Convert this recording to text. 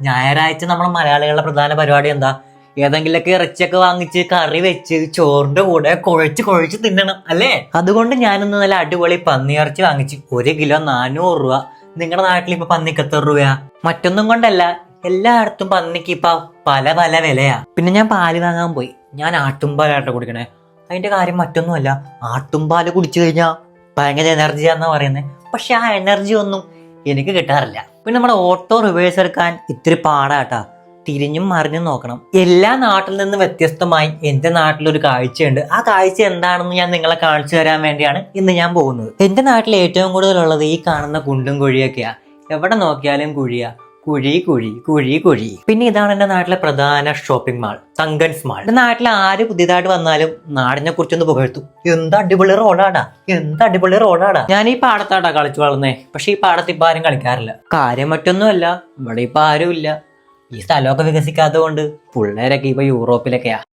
ഞായറാഴ്ച നമ്മൾ മലയാളികളുടെ പ്രധാന പരിപാടി എന്താ? ഏതെങ്കിലുമൊക്കെ ഇറച്ചിയൊക്കെ വാങ്ങിച്ച് കറി വെച്ച് ചോറിന്റെ കൂടെ കുഴച്ച് കുഴച്ച് തിന്നണം അല്ലേ? അതുകൊണ്ട് ഞാനിന്ന് നല്ല അടിപൊളി പന്നിയിറച്ചി വാങ്ങിച്ച് ഒരു കിലോ നാനൂറ് രൂപ. നിങ്ങളുടെ നാട്ടിൽ ഇപ്പൊ പന്നിക്ക് എത്ര രൂപയാ? മറ്റൊന്നും കൊണ്ടല്ല എല്ലായിടത്തും പന്നിക്ക് ഇപ്പൊ പല പല വിലയാ. പിന്നെ ഞാൻ പാൽ വാങ്ങാൻ പോയി. ഞാൻ ആട്ടുംപാലായിട്ട് കുടിക്കണേ. അതിന്റെ കാര്യം മറ്റൊന്നുമല്ല ആട്ടുംപാൽ കുടിച്ചു കഴിഞ്ഞാൽ ഭയങ്കര എനർജിയാന്നാ പറയുന്നത് പക്ഷെ ആ എനർജി ഒന്നും എനിക്ക് കിട്ടാറില്ല. പിന്നെ നമ്മുടെ ഓട്ടോ റിവേഴ്സ് എടുക്കാൻ ഇത്തിരി പാടാട്ടാ. തിരിഞ്ഞും മറിഞ്ഞും നോക്കണം. എല്ലാ നാട്ടിൽ നിന്നും വ്യത്യസ്തമായി എന്റെ നാട്ടിലൊരു കാഴ്ചയുണ്ട്. ആ കാഴ്ച എന്താണെന്ന് ഞാൻ നിങ്ങളെ കാണിച്ചു തരാൻ വേണ്ടിയാണ് ഇന്ന് ഞാൻ പോകുന്നത്. എന്റെ നാട്ടിൽ ഏറ്റവും കൂടുതലുള്ളത് ഈ കാണുന്ന കുണ്ടും കുഴിയൊക്കെയാ. എവിടെ നോക്കിയാലും കുഴിയാ. കുഴി കുഴി കുഴി കുഴി. പിന്നെ ഇതാണ് എന്റെ നാട്ടിലെ പ്രധാന ഷോപ്പിംഗ് മാൾ തങ്കൻസ് മാൾ നാട്ടിൽ ആര് പുതിയതായിട്ട് വന്നാലും നാടിനെ കുറിച്ചൊന്ന് പുകഴ്ത്തും. എന്ത് അടിപൊളി റോഡാടാ എന്ത് അടിപൊളി റോഡാടാ ഞാൻ ഈ പാടത്താടാ കളിച്ചു വളർന്നേ. പക്ഷെ ഈ പാടത്ത് ഇപ്പൊ ആരും കളിക്കാറില്ല. കാര്യം മറ്റൊന്നുമല്ല ഇവിടെ ഇപ്പൊ ആരും ഇല്ല. ഈ സ്ഥലമൊക്കെ വികസിക്കാത്തത് കൊണ്ട് പിള്ളേരൊക്കെ ഇപ്പൊ യൂറോപ്പിലൊക്കെയാ.